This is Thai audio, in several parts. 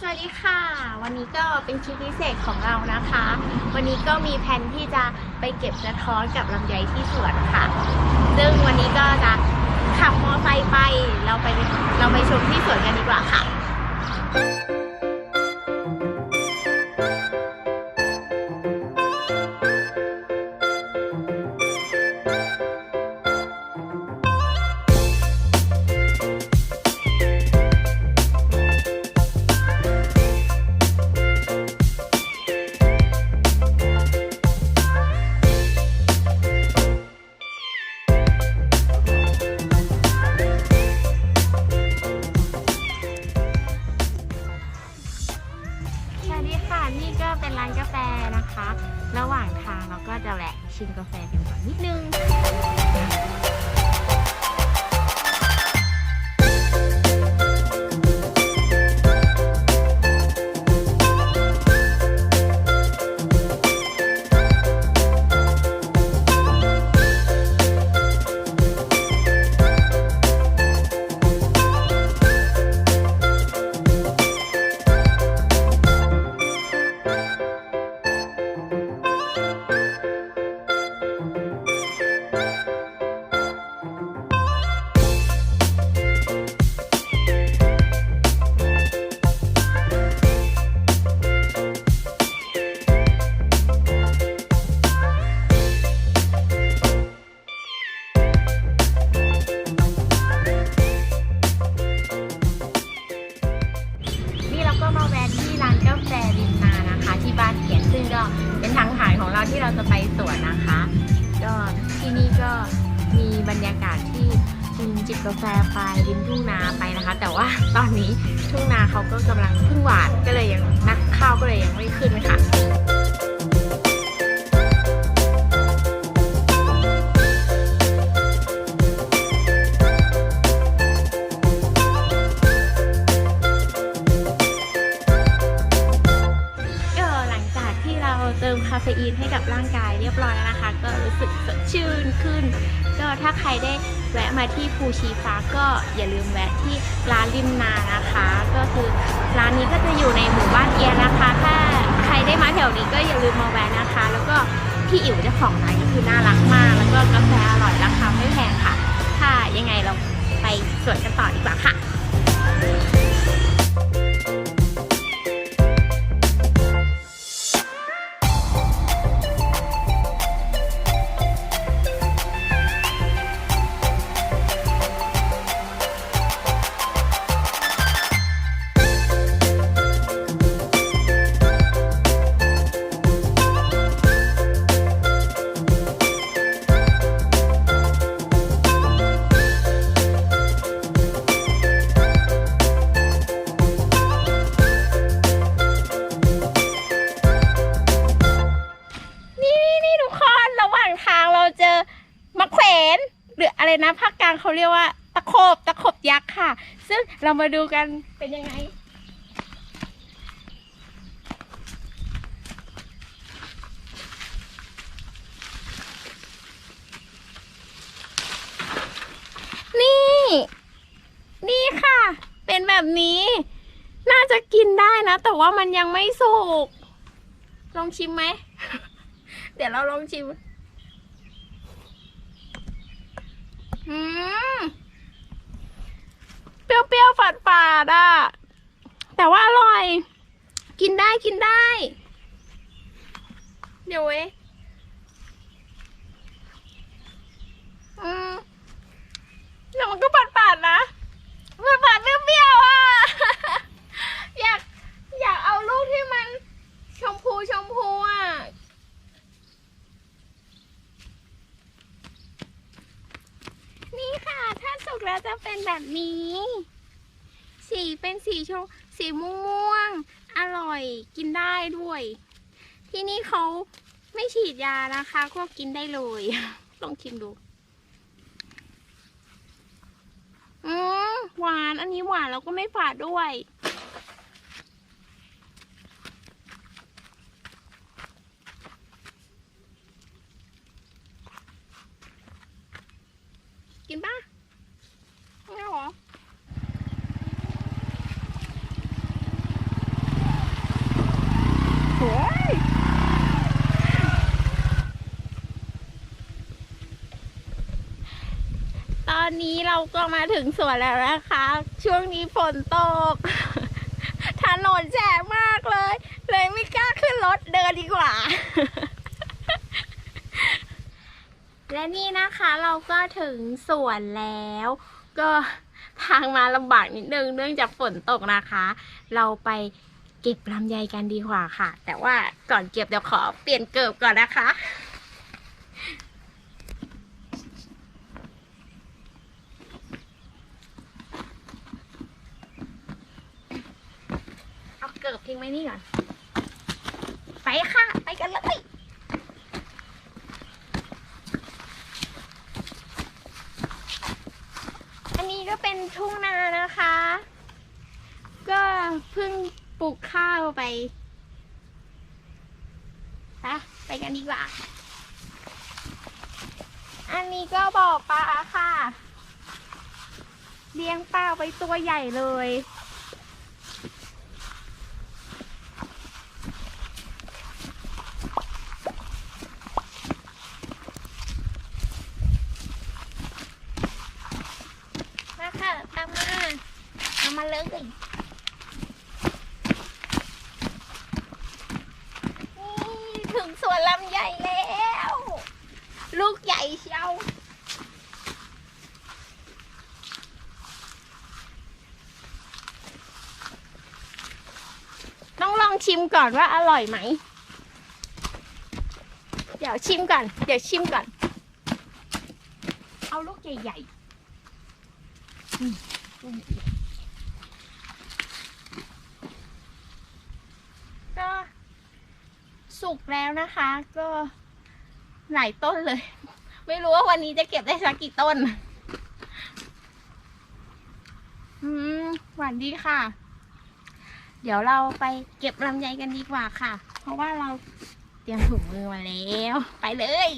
สวัสดีค่ะ วันนี้ก็เป็นคลิปพิเศษของเรานะคะ วันนี้ก็มีแผนที่จะไปเก็บกระท้อนกับลำไยที่สวนค่ะ ซึ่งวันนี้ก็จะขับมอไซค์ไปเราไปเราไปชมที่สวนกันดีกว่าค่ะ บรรยากาศที่กินจิบกาแฟไปริมทุ่งนาไปนะคะ แต่ว่าตอนนี้ทุ่งนาเขาก็กำลังเพึ่งหวานก็เลยยังนักข้าวก็เลยยังไม่ขึ้นค่ะก็หลังจากที่เราเติมคาเฟอีนให้กับร่างกายเรียบร้อยแล้วนะคะ ก็รู้สึกสดชื่นขึ้น ก็ถ้าใครได้แวะมาที่ภูชีฟ้าก็อย่าลืมแวะที่ร้านริมนานะคะ ก็คือร้านนี้ก็จะอยู่ในหมู่บ้านเอียนนะคะ ถ้าใครได้มาแถวนี้ก็อย่าลืมมาแวะนะคะ แล้วก็พี่อิ๋วเจ้าของร้านก็คือน่ารักมาก แล้วก็กาแฟอร่อยราคาไม่แพงค่ะ ถ้ายังไงเราไปสวนกันต่อดีกว่าค่ะ มาดูกันเป็นยังไง นี่ นี่ค่ะ เป็นแบบนี้ น่าจะกินได้นะ แต่ว่ามันยังไม่สุก ลองชิมไหม เดี๋ยวเราลองชิม อืม เปรี้ยวๆฝาดฝาดๆอะ แต่ว่าอร่อย กินได้กินได้ เดี๋ยวเว้ยอืมเดี๋ยวมันก็ฝาดฝาดๆนะฝาดฝาดๆเปรี้ยวๆอะ อยากอยากเอาลูกที่มันชมพูชมพูอะ นี่ค่ะ ถ้า สุกแล้วจะเป็นแบบนี้ สีเป็นสีชมสีม่วงๆอร่อยกินได้ด้วย ที่นี่เขาไม่ฉีดยานะคะ ก็กินได้เลย ลองชิมดูอืมหวานอันนี้หวานแล้วก็ไม่ฝาดด้วย กินปะไม่เอาเหรอ เราก็มาถึงสวนแล้วนะคะ ช่วงนี้ฝนตก ถนนแฉะมากเลย เลยไม่กล้าขึ้นรถเดินดีกว่า และนี่นะคะเราก็ถึงสวนแล้ว ก็ทางมาลำบากนิดนึงเนื่องจากฝนตกนะคะ เราไปเก็บลำไยกันดีกว่าค่ะ แต่ว่าก่อนเก็บเดี๋ยวขอเปลี่ยนเกิบก่อนนะคะ เอาเกิบ ทิ้งไว้นี่ก่อน ไปค่ะ ไปกันเลยอันนี้ก็เป็นทุ่งนานะคะ ก็เพิ่งปลูกข้าวไปไปไปกันดีกว่า อันนี้ก็บ่อปลาค่ะ เลี้ยงปลาไปตัวใหญ่เลย มาค่ะตามมา เอามาเลยนี่ถึงสวนลำใหญ่แล้ว ลูกใหญ่เชียวต้องลองชิมก่อนว่าอร่อยไหม เดี๋ยวชิมก่อน เดี๋ยวชิมก่อน เอาลูกใหญ่ๆลูกใหญ่ก็ สุกแล้วนะคะ ก็หลายต้นเลย ไม่รู้ว่าวันนี้จะเก็บได้สักกี่ต้น อืมหวานดีค่ะ เดี๋ยวเราไปเก็บลำไยกันดีกว่าค่ะ เพราะว่าเราเตรียมถุงมือมาแล้ว ไปเลย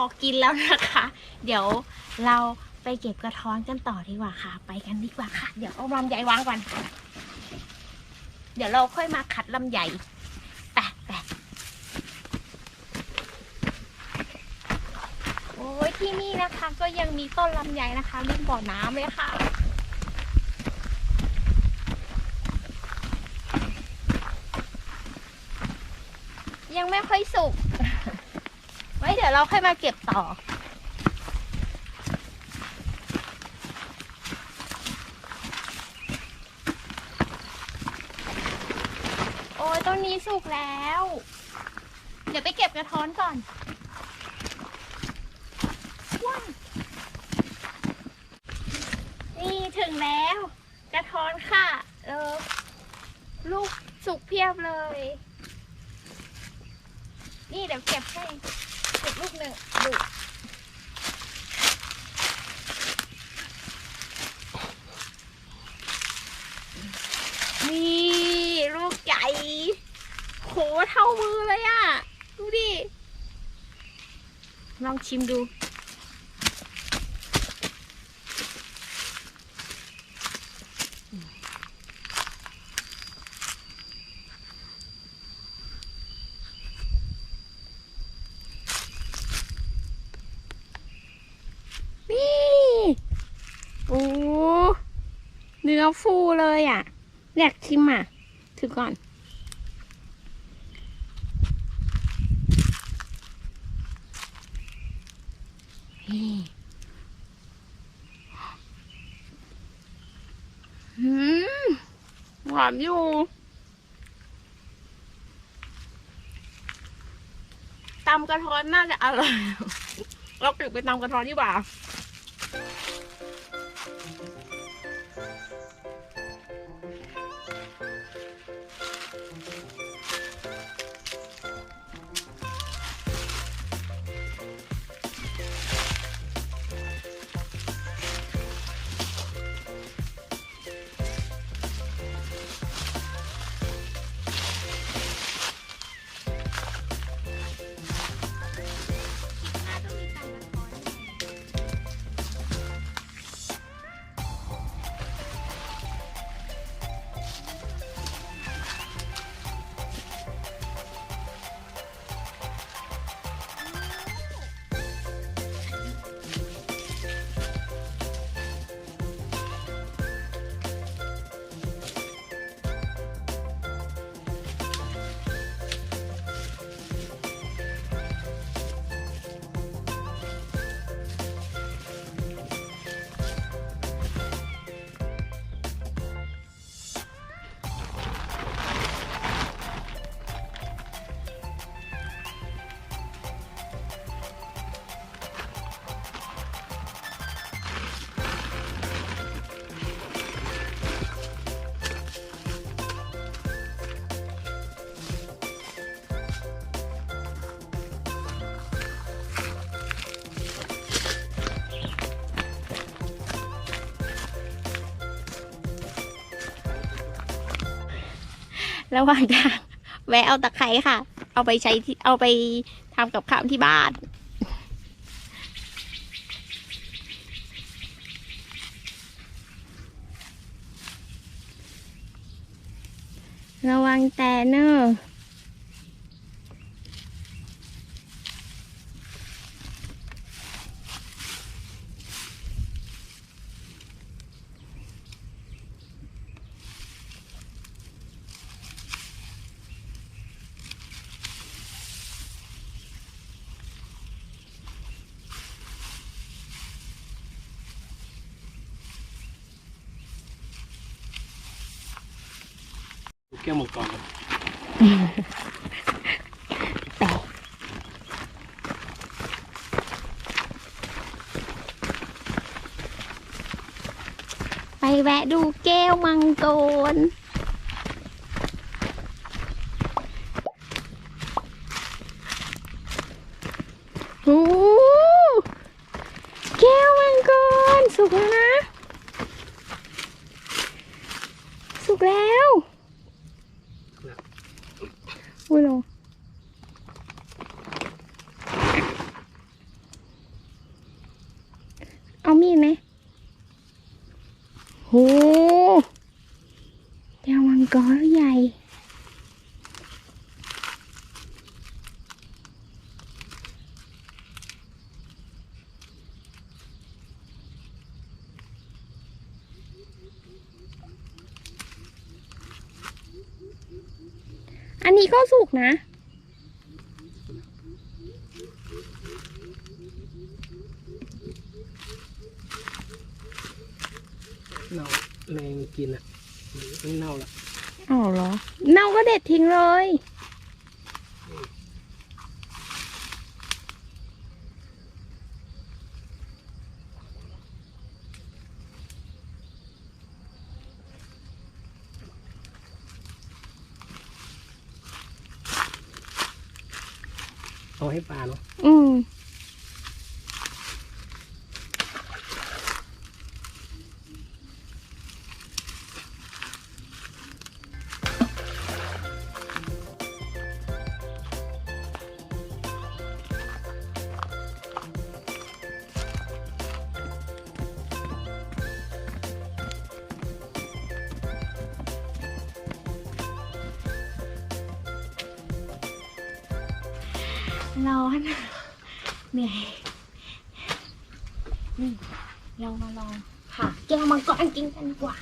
อกินแล้วนะคะ เดี๋ยวเราไปเก็บกระท้อนกันต่อดีกว่าค่ะ ไปกันดีกว่าค่ะ เดี๋ยวเอาลำไยวางก่อนเดี๋ยวเราค่อยมาคัดลำไยแปะแปะโอ้ยที่นี่นะคะ ก็ยังมีต้นลำไยนะคะริมบ่อน้ำเลยค่ะยังไม่ค่อยสุก เดี๋ยวเราค่อยมาเก็บต่อ โอ้ยต้นนี้สุกแล้ว เดี๋ยวไปเก็บกระท้อนก่อนว้าวนี่ถึงแล้ว กระท้อนค่ะ เออ ลูกสุกเพียบเลย นี่เดี๋ยวเก็บให้เก็บลูกหนึ่งดูนี่ลูกใหญ่โหเท่ามือเลยอะดูดิ ลอง ชิมดู นี่ โอ้เนื้อฟูเลยอะอยากชิมอะ ถือก่อน หืมหวานอยู่ตำกระท้อนน่าจะอร่อย เราเก็บไปตำกระท้อนดีกว่า ระหว่างทางแวะเอาตะไคร้ค่ะ เอาไปใช้ที่เอาไปทำกับข้าวที่บ้านระวังแต่เนอะ ก้วมังกรแต่ไปแวะดูแก้วมังกรโอ้แก้วมังกรสุกแล้วนะ สุกแล้วอุ้ยลง แก้วมังกรใหญ่ อันนี้ก็สุกนะ เน่าแรงกินอะ มันเน่าละอ๋อเหรอ เน่าก็เด็ดทิ้งเลย เอาให้ปลาเนาะอืม ก้วมังกรกินกันดีกว่า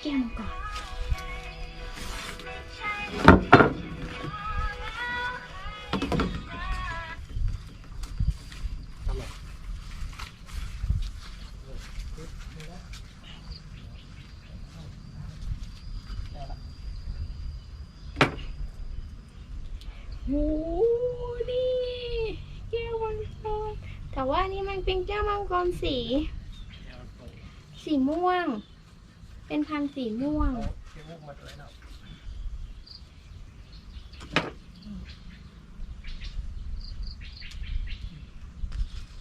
แก้วมังกรทำไมโอ้นี่แก้วมังกรแต่ว่านี่มันเป็นแก้วมังกรสี สีม่วง เป็นพันธุ์สีม่วงอมุกมาเลยเนาะ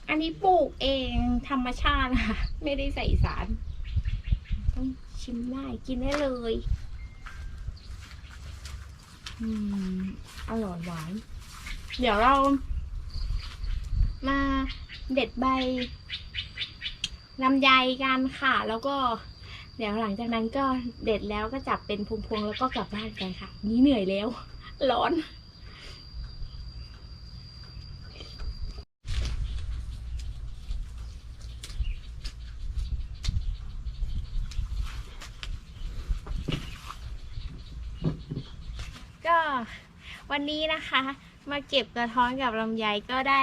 อันนี้ปลูกเองธรรมชาติค่ะ ไม่ได้ใส่สาร ต้องชิมได้กินได้เลย อืม อร่อยหวาน เดี๋ยวเรา มาเด็ดใบ ลำไยกันค่ะ แล้วก็เดี๋ยวหลังจากนั้นก็เด็ดแล้วก็จับเป็นพวงๆแล้วก็กลับบ้านกันค่ะ นี่เหนื่อยแล้ว ร้อน ก็วันนี้นะคะ มาเก็บกระท้อนกับลำไยก็ได้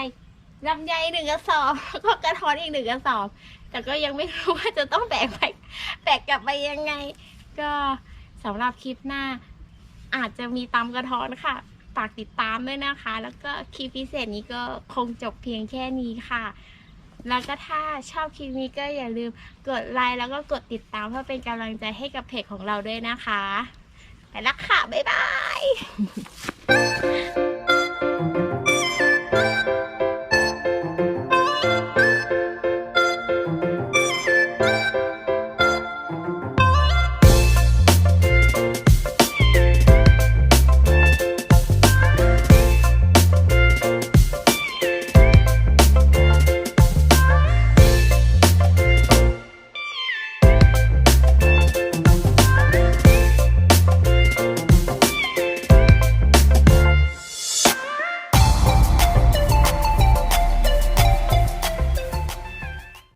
ลำไยหนึ่งกระสอบแล้วก็กระท้อนอีกหนึ่งกระสอบ แต่ก็ยังไม่รู้ว่าจะต้องแบกไปแบกกลับไปยังไง ก็สำหรับคลิปหน้า อาจจะมีตามกระท้อนค่ะฝากติดตามด้วยนะคะ แล้วก็คลิปพิเศษนี้ก็คงจบเพียงแค่นี้ค่ะ แล้วก็ถ้าชอบคลิปนี้ก็อย่าลืมกดไลค์แล้วก็กดติดตามเพื่อเป็นกำลังใจให้กับเพจของเราด้วยนะคะ ไปละค่ะ บ๊ายบาย